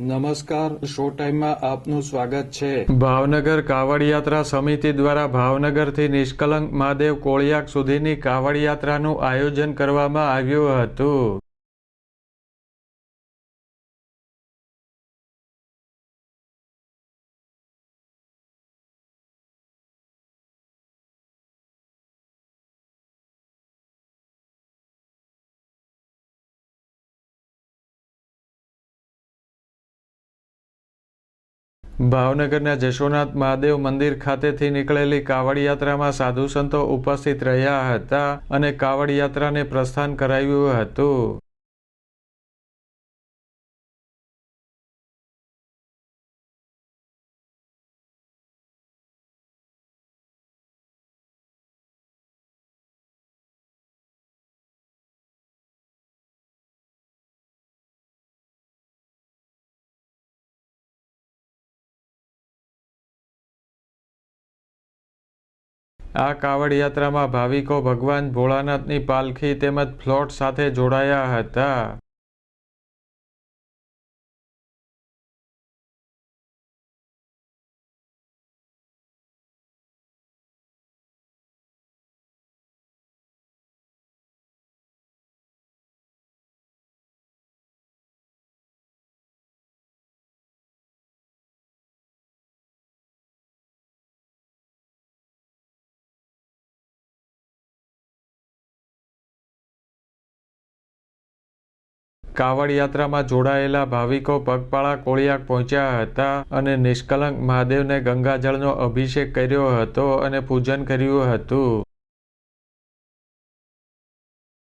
નમસ્કાર શો ટાઈમમાં આપનું સ્વાગત છે. ભાવનગર કાવડ યાત્રા સમિતિ દ્વારા ભાવનગરથી નિષ્કલંક મહાદેવ કોળિયાક સુધીની કાવડ યાત્રાનું આયોજન કરવામાં આવ્યું હતું. ભાવનગરના જશોનાથ મહાદેવ મંદિર ખાતેથી નીકળેલી કાવડ યાત્રામાં સાધુ સંતો ઉપસ્થિત રહ્યા હતા અને કાવડ યાત્રાને પ્રસ્થાન કરાવ્યું હતું. આ કાવડ યાત્રામાં ભાવિકો ભગવાન ભોળાનાથની પાલખી તેમજ ફ્લોટ સાથે જોડાયા હતા. કાવડ યાત્રામાં જોડાયેલા ભાવિકો પગપાળા કોળિયાક પહોંચ્યા હતા અને નિષ્કલંક મહાદેવને ગંગાજળનો અભિષેક કર્યો હતો અને પૂજન કર્યું હતું.